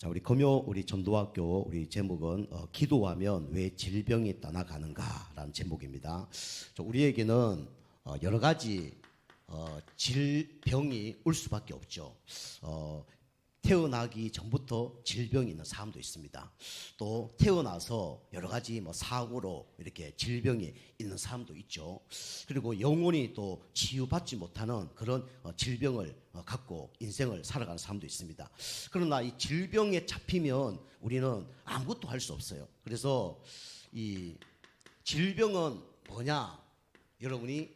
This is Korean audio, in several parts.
자, 우리 금요 우리 전도학교 우리 제목은 어, 기도하면 왜 질병이 떠나가는가라는 제목입니다. 저 우리에게는 어, 여러 가지 어, 질병이 올 수밖에 없죠. 어, 태어나기 전부터 질병이 있는 사람도 있습니다. 또 태어나서 여러 가지 뭐 사고로 이렇게 질병이 있는 사람도 있죠. 그리고 영원히 또 치유받지 못하는 그런 어, 질병을 어, 갖고 인생을 살아가는 사람도 있습니다. 그러나 이 질병에 잡히면 우리는 아무것도 할 수 없어요. 그래서 이 질병은 뭐냐? 여러분이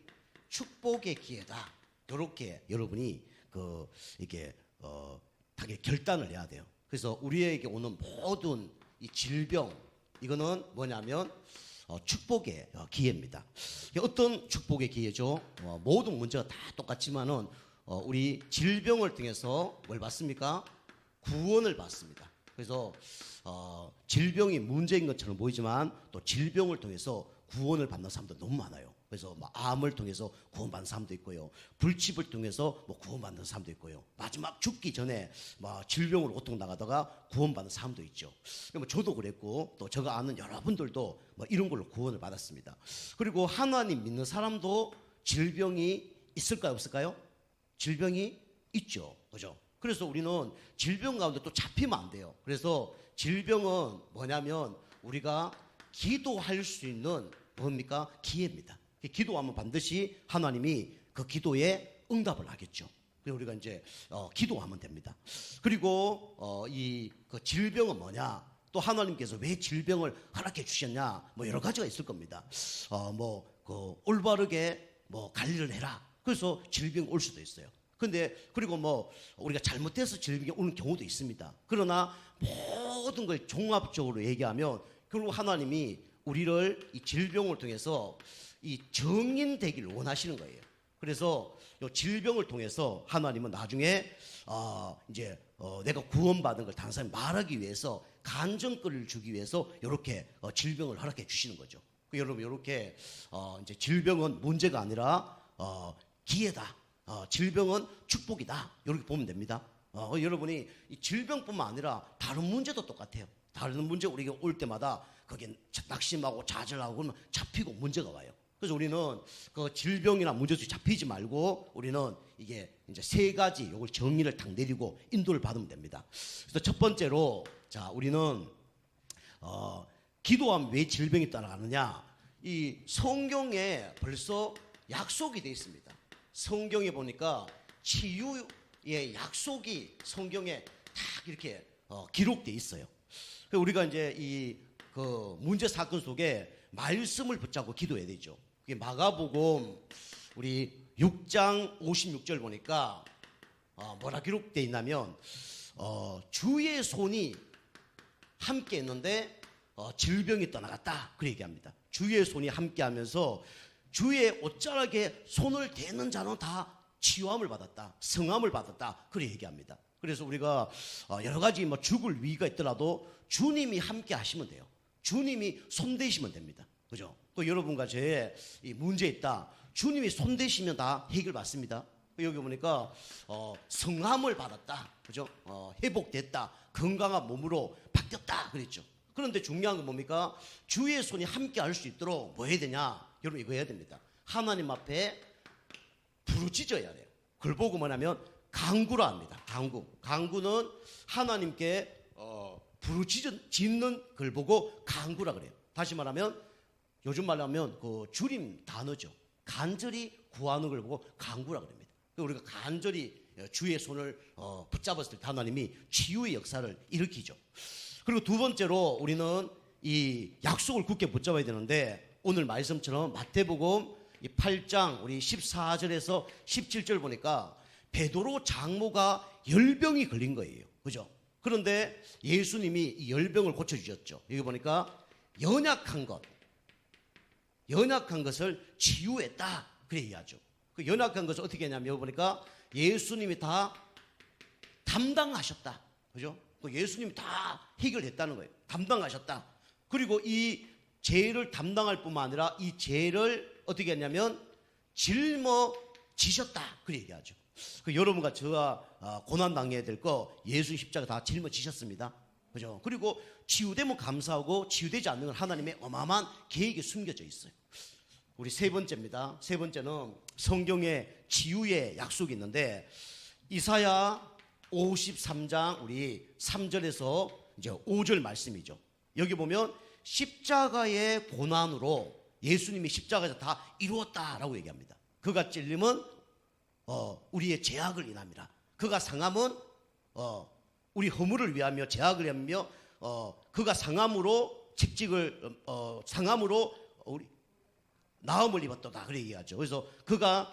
축복의 기회다. 이렇게 여러분이 그 이게 어 되게 결단을 해야 돼요. 그래서 우리에게 오는 모든 이 질병 이거는 뭐냐면 어, 축복의 어, 기회입니다. 어떤 축복의 기회죠? 어, 모든 문제가 다 똑같지만은 어, 우리 질병을 통해서 뭘 받습니까? 구원을 받습니다. 그래서 어, 질병이 문제인 것처럼 보이지만 또 질병을 통해서 구원을 받는 사람도 너무 많아요. 그래서 뭐 암을 통해서 구원받는 사람도 있고요. 불치를 통해서 뭐 구원받는 사람도 있고요. 마지막 죽기 전에 뭐 질병으로 고통 나가다가 구원받는 사람도 있죠. 뭐 저도 그랬고 또 제가 아는 여러분들도 뭐 이런 걸로 구원을 받았습니다. 그리고 하나님 믿는 사람도 질병이 있을까요, 없을까요? 질병이 있죠. 그죠? 그래서 우리는 질병 가운데 또 잡히면 안 돼요. 그래서 질병은 뭐냐면 우리가 기도할 수 있는 뭡니까? 기회입니다. 기도하면 반드시 하나님이 그 기도에 응답을 하겠죠. 우리가 이제 어, 기도하면 됩니다. 그리고 어, 이그 질병은 뭐냐? 또 하나님께서 왜 질병을 허락해 주셨냐? 뭐 여러 가지가 있을 겁니다. 어, 뭐그 올바르게 뭐 관리를 해라. 그래서 질병 올 수도 있어요. 근데 그리고 뭐 우리가 잘못해서 질병이 오는 경우도 있습니다. 그러나 모든 걸 종합적으로 얘기하면 결국 하나님이 우리를 이 질병을 통해서 이 정인 되기를 원하시는 거예요. 그래서 이 질병을 통해서 하나님은 나중에 어 이제 어 내가 구원받은 걸 다른 사람이 말하기 위해서 간증거리를 주기 위해서 이렇게 어 질병을 허락해 주시는 거죠. 그 여러분 이렇게 어 이제 질병은 문제가 아니라 어 기회다. 어 질병은 축복이다. 이렇게 보면 됩니다. 어 여러분이 이 질병뿐만 아니라 다른 문제도 똑같아요. 다른 문제 우리가 올 때마다 거기에 낙심하고 좌절하고 그러면 잡히고 문제가 와요. 그래서 우리는 그 질병이나 문제수 잡히지 말고 우리는 이게 이제 세 가지 요걸 정리를 딱 내리고 인도를 받으면 됩니다. 그래서 첫 번째로 자 우리는 어 기도하면 왜 질병이 따라가느냐? 이 성경에 벌써 약속이 되어 있습니다. 성경에 보니까 치유의 약속이 성경에 딱 이렇게 어, 기록돼 있어요. 그 우리가 이제 이 그 문제 사건 속에 말씀을 붙잡고 기도해야 되죠. 그게 마가복음 우리 6장 56절 보니까 어, 뭐라 기록돼 있냐면 어, 주의 손이 함께 했는데 어, 질병이 떠나갔다 그 얘기합니다. 주의 손이 함께하면서 주의 옷자락에 손을 대는 자는 다 치유함을 받았다, 성함을 받았다 그렇게 얘기합니다. 그래서 우리가 어, 여러 가지 뭐 죽을 위기가 있더라도 주님이 함께 하시면 돼요. 주님이 손대시면 됩니다. 그죠? 또 여러분과 저의 이 문제 있다. 주님이 손 대시면 다 해결받습니다. 여기 보니까 어, 성함을 받았다. 그죠? 어, 회복됐다. 건강한 몸으로 바뀌었다. 그랬죠. 그런데 중요한 건 뭡니까? 주의 손이 함께 할 수 있도록 뭐 해야 되냐? 여러분 이거 해야 됩니다. 하나님 앞에 부르짖어야 돼요. 그걸 보고 뭐냐면 강구라 합니다. 강구. 강구는 하나님께 어, 부르짖는 걸 보고 강구라 그래요. 다시 말하면 요즘 말로 하면 그 줄임 단어죠. 간절히 구하는 걸 보고 강구라 그럽니다. 우리가 간절히 주의 손을 어, 붙잡았을 때 하나님이 치유의 역사를 일으키죠. 그리고 두 번째로 우리는 이 약속을 굳게 붙잡아야 되는데 오늘 말씀처럼 마태복음 이 8장 우리 14절에서 17절 보니까 베드로 장모가 열병이 걸린 거예요. 그죠? 그런데 예수님이 이 열병을 고쳐 주셨죠. 여기 보니까 연약한 것 연약한 것을 치유했다. 그래 얘기하죠. 그 연약한 것을 어떻게 했냐면 보니까 예수님이 다 담당하셨다. 그죠? 그 예수님이 다 해결했다는 거예요. 담당하셨다. 그리고 이 죄를 담당할 뿐만 아니라 이 죄를 어떻게 했냐면 짊어지셨다. 그래 얘기하죠. 그 여러분과 저와 아, 고난 당해야 될 거 예수 십자가 다 짊어지셨습니다. 그죠? 그리고 치유되면 감사하고 치유되지 않는 건 하나님의 어마어마한 계획이 숨겨져 있어요. 우리 세 번째입니다. 세 번째는 성경에 치유의 약속이 있는데 이사야 53장 우리 3절에서 이제 5절 말씀이죠. 여기 보면 십자가의 고난으로 예수님이 십자가에서 다 이루었다라고 얘기합니다. 그가 찔림은 어, 우리의 제약을 인합니다. 그가 상함은 어, 우리 허물을 위하며 제약을 위하며 어, 그가 상함으로 직직을 어, 상함으로 우리 나음을 입었도다 그래 얘기하죠. 그래서 그가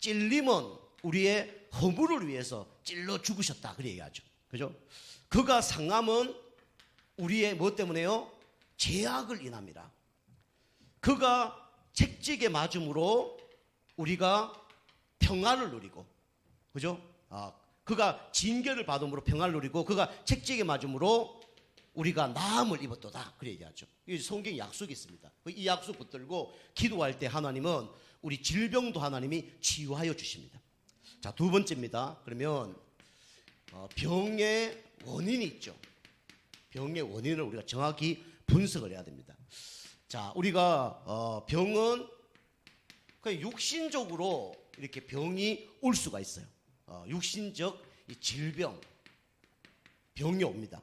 찔림은 우리의 허물을 위해서 찔러 죽으셨다 그래 얘기하죠. 그죠? 그가 상함은 우리의 뭐 때문에요? 제약을 인합니다. 그가 책직에 맞음으로 우리가 평안을 누리고 그죠? 아, 그가 징계를 받음으로 평안을 누리고 그가 책직에 맞음으로 우리가 나음을 입었도다 그래 얘기하죠. 이 성경 약속이 있습니다. 이 약속 붙들고 기도할 때 하나님은 우리 질병도 하나님이 치유하여 주십니다. 자, 두 번째입니다. 그러면 어, 병의 원인이 있죠. 병의 원인을 우리가 정확히 분석을 해야 됩니다. 자, 우리가 어, 병은 그냥 육신적으로 이렇게 병이 올 수가 있어요. 어, 육신적 이 질병, 병이 옵니다.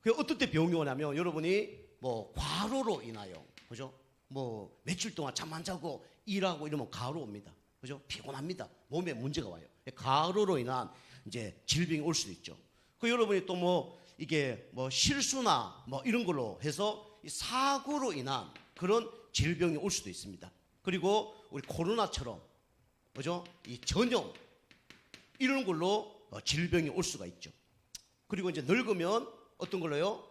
그 어떨 때 병이 오냐면 여러분이 뭐 과로로 인하여 그죠? 뭐 며칠 동안 잠 안 자고 일하고 이러면 과로 옵니다. 그죠? 피곤합니다. 몸에 문제가 와요. 과로로 인한 이제 질병이 올 수도 있죠. 그 여러분이 또 뭐 이게 뭐 실수나 뭐 이런 걸로 해서 이 사고로 인한 그런 질병이 올 수도 있습니다. 그리고 우리 코로나처럼 그죠? 이 전염 이런 걸로 어, 질병이 올 수가 있죠. 그리고 이제 늙으면 어떤 걸로요?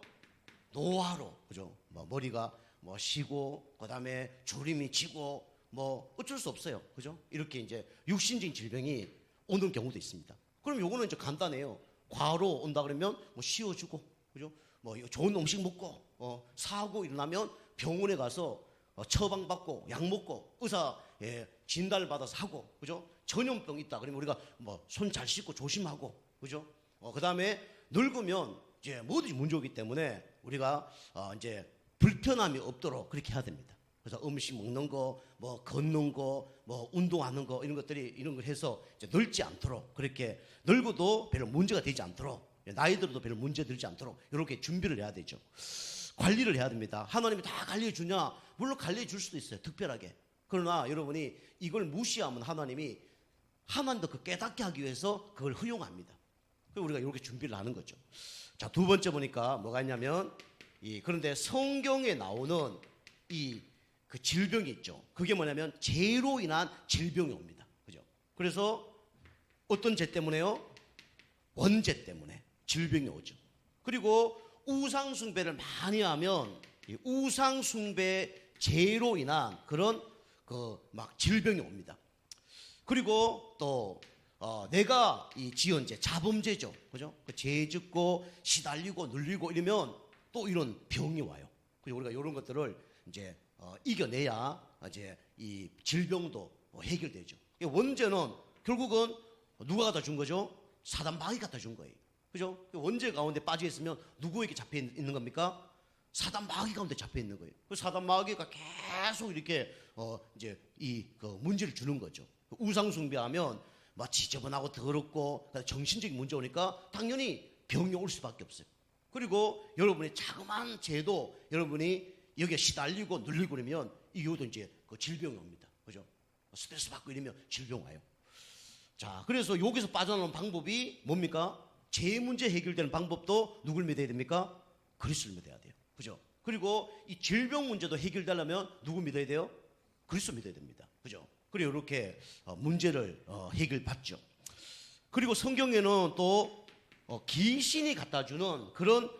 노화로 그죠? 뭐 머리가 뭐 쉬고 그다음에 주름이 지고 뭐 어쩔 수 없어요. 그죠? 이렇게 이제 육신적인 질병이 오는 경우도 있습니다. 그럼 요거는 이제 간단해요. 과로 온다 그러면 뭐 쉬어주고 그죠? 뭐 좋은 음식 먹고 어, 사고 일어나면 병원에 가서 어, 처방받고 약 먹고 의사 예, 진단을 받아서 하고 그죠? 전염병 있다 그러면 우리가 뭐 손 잘 씻고 조심하고 그죠? 어, 그다음에 늙으면 이제 뭐든지 문제 오기 때문에 우리가 어, 이제 불편함이 없도록 그렇게 해야 됩니다. 그래서 음식 먹는 거, 뭐 걷는 거, 뭐 운동하는 거 이런 것들이 이런 걸 해서 이제 늙지 않도록 그렇게 늙어도 별로 문제가 되지 않도록 나이 들어도 별로 문제 들지 않도록 이렇게 준비를 해야 되죠. 관리를 해야 됩니다. 하나님이 다 관리해 주냐? 물론 관리해 줄 수도 있어요. 특별하게. 그러나 여러분이 이걸 무시하면 하나님이 하나님 더그 깨닫게 하기 위해서 그걸 허용합니다. 그래서 우리가 이렇게 준비를 하는 거죠. 자, 두 번째 보니까 뭐가 있냐면 이 그런데 성경에 나오는 이 그 질병이 있죠. 그게 뭐냐면 죄로 인한 질병이 옵니다. 그죠? 그래서 어떤 죄 때문에요? 원죄 때문에 질병이 오죠. 그리고 우상 숭배를 많이 하면 이 우상 숭배 죄로 인한 그런 그 막 질병이 옵니다. 그리고 또 어, 내가 이 지은 죄 자범죄죠, 그죠? 그죄 짓고 시달리고 눌리고 이러면 또 이런 병이 와요. 그래서 우리가 이런 것들을 이제 어, 이겨내야 이제 이 질병도 어, 해결되죠. 이 원죄는 결국은 누가 갖다 준 거죠? 사단 마귀 갖다 준 거예요. 그죠? 원죄 가운데 빠져 있으면 누구에게 잡혀 있는 겁니까? 사단 마귀 가운데 잡혀 있는 거예요. 그 사단 마귀가 계속 이렇게 어 이제 이 그 문제를 주는 거죠. 우상 숭배하면 막 지저분하고 더럽고 정신적인 문제 오니까 당연히 병이 올 수밖에 없어요. 그리고 여러분의 자그마한 죄도 여러분이 여기에 시달리고 눌리고 그러면 이것도 이제 그 질병이 옵니다. 그죠? 스트레스 받고 이러면 질병 와요. 자, 그래서 여기서 빠져나오는 방법이 뭡니까? 죄 문제 해결되는 방법도 누굴 믿어야 됩니까? 그리스도를 믿어야 돼요. 그죠? 그리고 이 질병 문제도 해결되려면 누구 믿어야 돼요? 그리스도 믿어야 됩니다. 그죠? 그리고 이렇게 어, 문제를 어, 해결받죠. 그리고 성경에는 또 어, 귀신이 갖다 주는 그런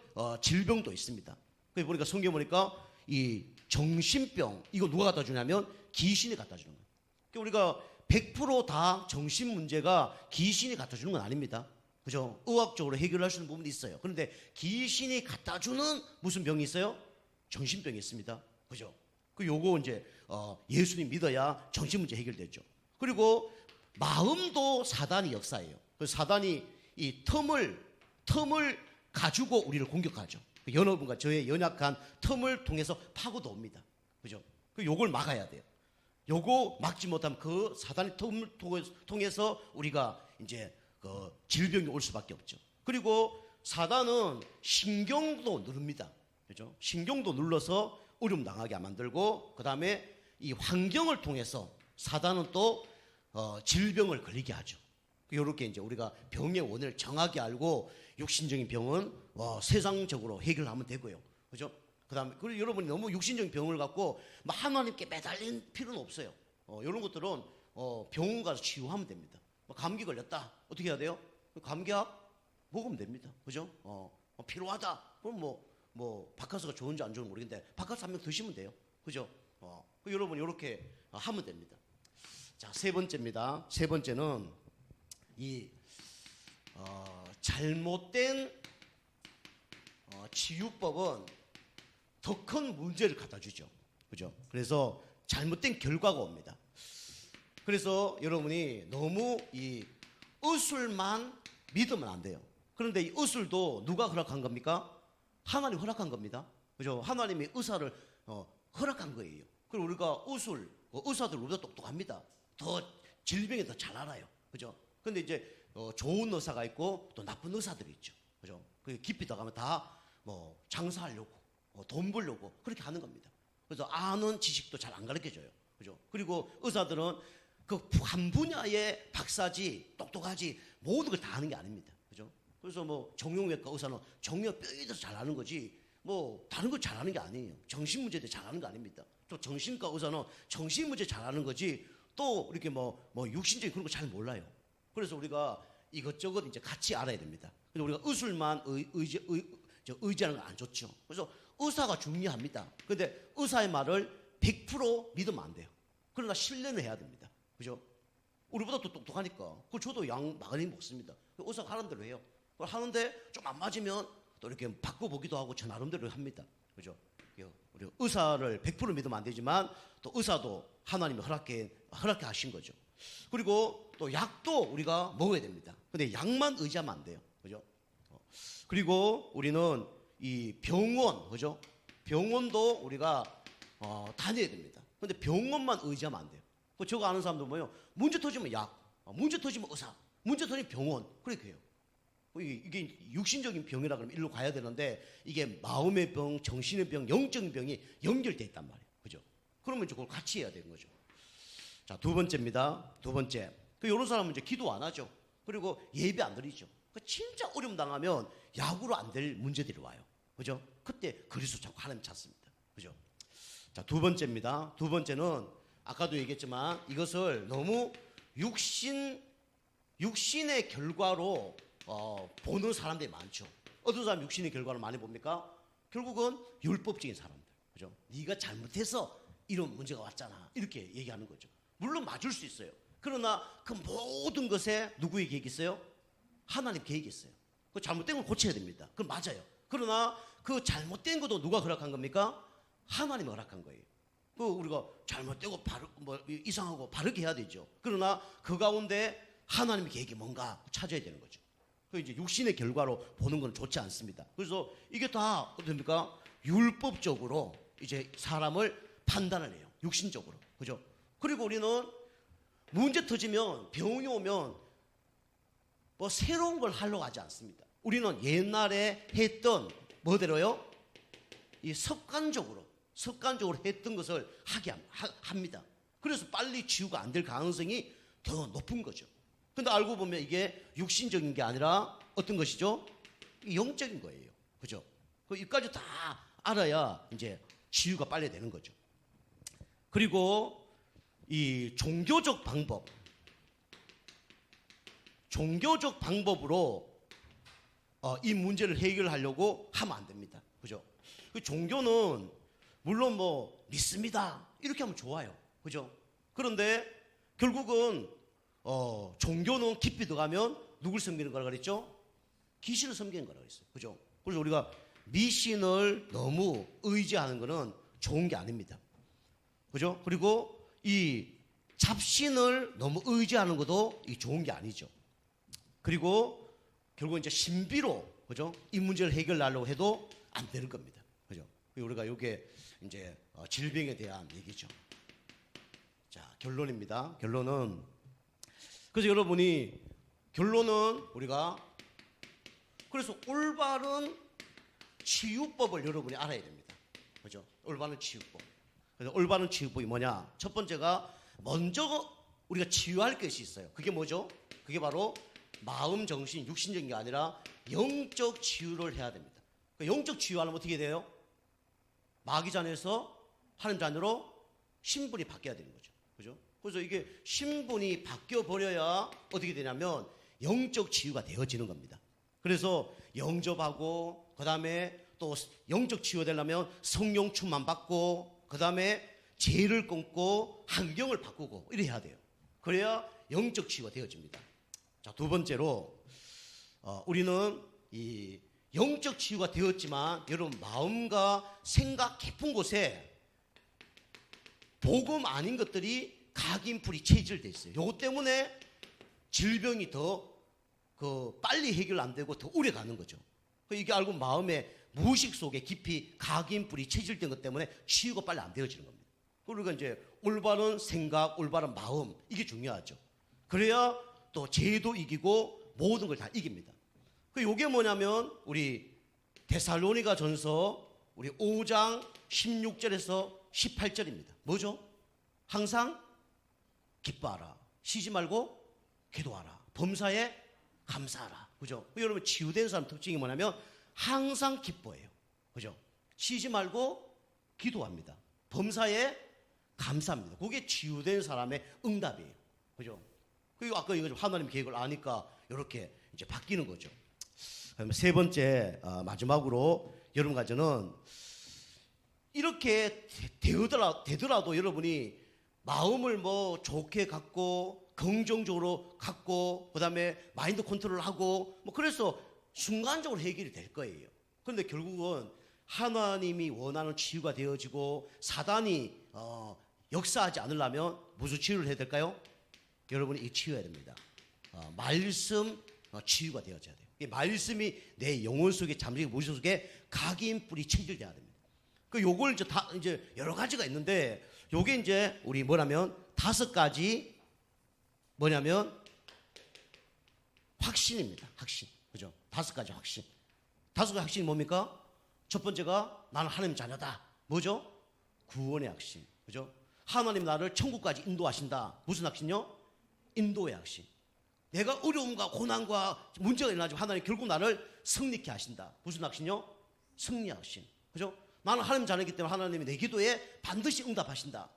질병도 있습니다. 그래 보니까 성경 보니까 이 정신병 이거 누가 갖다 주냐면 귀신이 갖다 주는 거예요. 그러니까 우리가 100%다 정신 문제가 귀신이 갖다 주는 건 아닙니다. 그죠? 의학적으로 해결할 수 있는 부분이 있어요. 그런데 귀신이 갖다 주는 무슨 병이 있어요? 정신병이 있습니다. 그죠? 그 요거 이제 어, 예수님 믿어야 정신 문제 해결되죠. 그리고 마음도 사단이 역사예요. 그 사단이 이 틈을 틈을 가지고 우리를 공격하죠. 그 여러분과 저의 연약한 틈을 통해서 파고도 옵니다. 그죠? 그 요걸 막아야 돼요. 요거 막지 못하면 그 사단의 틈을 통해서- 우리가 이제 그 질병이 올 수밖에 없죠. 그리고 사단은 신경도 누릅니다. 그죠? 신경도 눌러서 어려움 당하게 만들고 그 다음에 이 환경을 통해서 사단은 또 어, 질병을 걸리게 하죠. 이렇게 이제 우리가 병의 원인을 정확히 알고 육신적인 병은 어, 세상적으로 해결하면 되고요. 그죠? 그다음에 그리고 여러분이 너무 육신적인 병을 갖고 막 하나님께 매달린 필요는 없어요. 어, 이런 것들은 어, 병원 가서 치유하면 됩니다. 뭐 감기 걸렸다. 어떻게 해야 돼요? 감기약 먹으면 됩니다. 그죠? 어, 어, 필요하다. 그럼 뭐, 뭐, 바카스가 좋은지 안 좋은지 모르겠는데, 바카스 한 명 드시면 돼요. 그죠? 어, 그 여러분, 이렇게 하면 됩니다. 자, 세 번째입니다. 세 번째는 이, 어, 잘못된 어, 치유법은 더 큰 문제를 갖다 주죠. 그죠? 그래서 잘못된 결과가 옵니다. 그래서 여러분이 너무 이 의술만 믿으면 안 돼요. 그런데 이 의술도 누가 허락한 겁니까? 하나님 허락한 겁니다. 그죠? 하나님이 의사를 어, 허락한 거예요. 그리고 우리가 의술, 어, 의사들 우리가 똑똑합니다. 더 질병에 더 잘 알아요. 그죠? 근데 이제 어, 좋은 의사가 있고 또 나쁜 의사들이 있죠. 그죠? 그 깊이 들어가면 다 뭐 장사하려고 어, 돈 벌려고 그렇게 하는 겁니다. 그래서 아는 지식도 잘 안 가르쳐 줘요. 그죠? 그리고 의사들은 그 한 분야의 박사지 똑똑하지 모든 걸다 아는 게 아닙니다. 그래서 뭐 정형외과 의사는 정형 뼈에 대해서 잘 아는 거지 뭐 다른 걸 잘하는 게 아니에요. 정신 대해 잘하는 거 아닙니다. 또 정신과 의사는 정신 문제 잘하는 거지 또 이렇게 뭐뭐 육신적인 그런 거 잘 몰라요. 그래서 우리가 이것저것 이제 같이 알아야 됩니다. 그래서 우리가 의술만 의, 의지, 의, 저 의지하는 건 안 좋죠. 그래서 의사가 중요합니다. 근데 의사의 말을 100% 믿으면 안 돼요. 그러나 신뢰는 해야 됩니다. 그죠? 우리보다 또 똑똑하니까. 그 저도 양 많이 먹습니다. 그 의사가 하는 대로 해요. 그걸 하는데 좀 안 맞으면 또 이렇게 바꿔보기도 하고 저 나름대로 합니다. 그죠? 예, 우리 의사를 100% 믿으면 안 되지만 또 의사도 하나님이 허락해, 허락해 하신 거죠. 그리고 또 약도 우리가 먹어야 됩니다. 근데 약만 의지하면 안 돼요. 그죠? 어. 그리고 우리는 이 병원, 그죠? 병원도 우리가 어, 다녀야 됩니다. 근데 병원만 의지하면 안 돼요. 그 저거 아는 사람도 뭐예요? 문제 터지면 약, 어, 문제 터지면 의사, 문제 터지면 병원. 그렇게 해요. 어, 이게, 육신적인 병이라 그러면 일로 가야 되는데 이게 마음의 병, 정신의 병, 영적인 병이 연결돼 있단 말이에요. 그죠? 그러면 이제 그걸 같이 해야 되는 거죠. 자, 두 번째입니다. 두 번째. 그 요런 사람은 이제 기도 안 하죠. 그리고 예배 안 드리죠. 그 진짜 어려움 당하면 약으로 안 될 문제들이 와요. 그죠? 그때 그리스도 자꾸 하나님 찾습니다. 그죠? 자, 두 번째입니다. 두 번째는 아까도 얘기했지만 이것을 너무 육신 육신의 결과로 어, 보는 사람들이 많죠. 어떤 사람 육신의 결과를 많이 봅니까? 결국은 율법적인 사람들. 그죠? 네가 잘못해서 이런 문제가 왔잖아. 이렇게 얘기하는 거죠. 물론 맞을 수 있어요. 그러나 그 모든 것에 누구의 계획이 있어요? 하나님 계획이 있어요. 그 잘못된 걸 고쳐야 됩니다. 그건 맞아요. 그러나 그 잘못된 것도 누가 허락한 겁니까? 하나님이 허락한 거예요. 그 우리가 잘못되고 바르, 뭐 이상하고 바르게 해야 되죠. 그러나 그 가운데 하나님의 계획이 뭔가 찾아야 되는 거죠. 그 이제 육신의 결과로 보는 건 좋지 않습니다. 그래서 이게 다 어떻습니까? 율법적으로 이제 사람을 판단을 해요. 육신적으로. 그죠? 그리고 우리는 문제 터지면 병이 오면 뭐 새로운 걸 하려고 하지 않습니다. 우리는 옛날에 했던 뭐대로요? 이 습관적으로 습관적으로 했던 것을 하게 합니다. 그래서 빨리 치유가 안 될 가능성이 더 높은 거죠. 근데 알고 보면 이게 육신적인 게 아니라 어떤 것이죠? 영적인 거예요. 그죠? 그 이까지 다 알아야 이제 치유가 빨리 되는 거죠. 그리고 이 종교적 방법, 종교적 방법으로 어, 이 문제를 해결하려고 하면 안 됩니다. 그죠? 그 종교는 물론 뭐 믿습니다. 이렇게 하면 좋아요. 그죠? 그런데 결국은 어, 종교는 깊이 들어가면 누굴 섬기는 거라 그랬죠? 귀신을 섬기는 거라 그랬어요. 그죠? 그래서 우리가 미신을 너무 의지하는 거는 좋은 게 아닙니다. 그죠? 그리고 이 잡신을 너무 의지하는 것도 이 좋은 게 아니죠. 그리고 결국 이제 신비로 그죠? 이 문제를 해결하려고 해도 안 되는 겁니다. 그죠? 우리가 이게 이제 어, 질병에 대한 얘기죠. 자, 결론입니다. 결론은 그래서 여러분이 결론은 우리가 그래서 올바른 치유법을 여러분이 알아야 됩니다. 그죠? 올바른 치유법. 그래서 올바른 치유법이 뭐냐? 첫 번째가 먼저 우리가 치유할 것이 있어요. 그게 뭐죠? 그게 바로 마음, 정신, 육신적인 게 아니라 영적 치유를 해야 됩니다. 그 영적 치유하려면 어떻게 돼요? 마귀 잔에서 하나님 잔으로 신분이 바뀌어야 되는 거죠. 그죠? 그래서 이게 신분이 바뀌어 버려야 어떻게 되냐면 영적 치유가 되어지는 겁니다. 그래서 영접하고 그다음에 또 영적 치유가 되려면 성령 충만 받고 그다음에 죄를 끊고 환경을 바꾸고 이래 해야 돼요. 그래야 영적 치유가 되어집니다. 자, 두 번째로 어, 우리는 이 영적 치유가 되었지만 여러분 마음과 생각 깊은 곳에 복음 아닌 것들이 각인풀이 체질돼 있어요. 요것 때문에 질병이 더 그 빨리 해결 안 되고 더 오래 가는 거죠. 그 이게 알고 마음의 무의식 속에 깊이 각인풀이 체질된 것 때문에 치유가 빨리 안 되어지는 겁니다. 그러니까 이제 올바른 생각, 올바른 마음 이게 중요하죠. 그래야 또 죄도 이기고 모든 걸 다 이깁니다. 그 요게 뭐냐면 우리 데살로니가 전서 우리 5장 16절에서 18절입니다. 뭐죠? 항상 기뻐하라. 쉬지 말고 기도하라. 범사에 감사하라. 그죠? 여러분 치유된 사람 특징이 뭐냐면 항상 기뻐해요. 그죠? 쉬지 말고 기도합니다. 범사에 감사합니다. 그게 치유된 사람의 응답이에요. 그죠? 그리고 아까 이거 하나님 계획을 아니까 이렇게 이제 바뀌는 거죠. 세 번째 어, 마지막으로 여러분 가저는 이렇게 되더라, 되더라도 여러분이 마음을 뭐 좋게 갖고 긍정적으로 갖고 그다음에 마인드 컨트롤 하고 뭐 그래서 순간적으로 해결이 될 거예요. 그런데 결국은 하나님이 원하는 치유가 되어지고 사단이 어, 역사하지 않으려면 무슨 치유를 해야 될까요? 여러분이 이 치유해야 됩니다. 어, 말씀 어, 치유가 되어져야 돼요. 이 말씀이 내 영혼 속에 잠시 무의식 속에 각인 뿌리 체질돼야 됩니다. 그 요걸 이제 다 이제 여러 가지가 있는데 요게 이제 우리 뭐냐면 다섯 가지 뭐냐면 확신입니다. 확신. 그죠? 다섯 가지 확신. 다섯 가지 확신이 뭡니까? 첫 번째가 나는 하나님 자녀다. 뭐죠? 구원의 확신. 그죠? 하나님 나를 천국까지 인도하신다. 무슨 확신요? 인도의 확신. 내가 어려움과 고난과 문제가 일어나지만 하나님 결국 나를 승리케 하신다. 무슨 확신요? 승리 확신. 그죠? 나는 하나님 자녀이기 때문에 하나님이 내 기도에 반드시 응답하신다.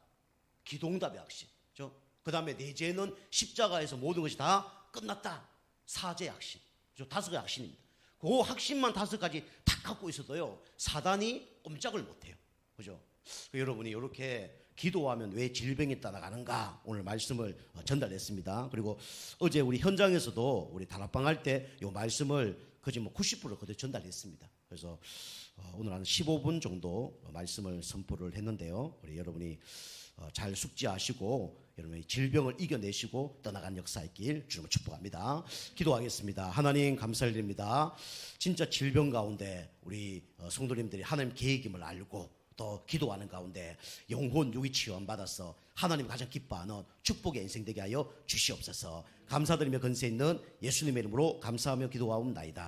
기도 응답의 확신. 그죠? 그 다음에 내 죄는 십자가에서 모든 것이 다 끝났다. 사죄 확신. 그죠? 다섯 가지 확신입니다. 그 확신만 다섯 가지 탁 갖고 있어도요, 사단이 꼼짝을 못해요. 그죠? 그 여러분이 이렇게 기도하면 왜 질병이 따라가는가 오늘 말씀을 어, 전달했습니다. 그리고 어제 우리 현장에서도 우리 다락방 할 때 이 말씀을 거의 뭐 90% 그대로 전달했습니다. 그래서 어, 오늘 한 15분 정도 말씀을 선포를 했는데요. 우리 여러분이 어, 잘 숙지하시고 여러분의 질병을 이겨내시고 떠나간 역사 있길 주님을 축복합니다. 기도하겠습니다. 하나님 감사드립니다. 진짜 질병 가운데 우리 어, 성도님들이 하나님 계획임을 알고 또 기도하는 가운데 영혼 유기 치유함 받아서 하나님 가장 기뻐하는 축복의 인생 되게 하여 주시옵소서. 감사드리며 건세 있는 예수님의 이름으로 감사하며 기도하옵나이다.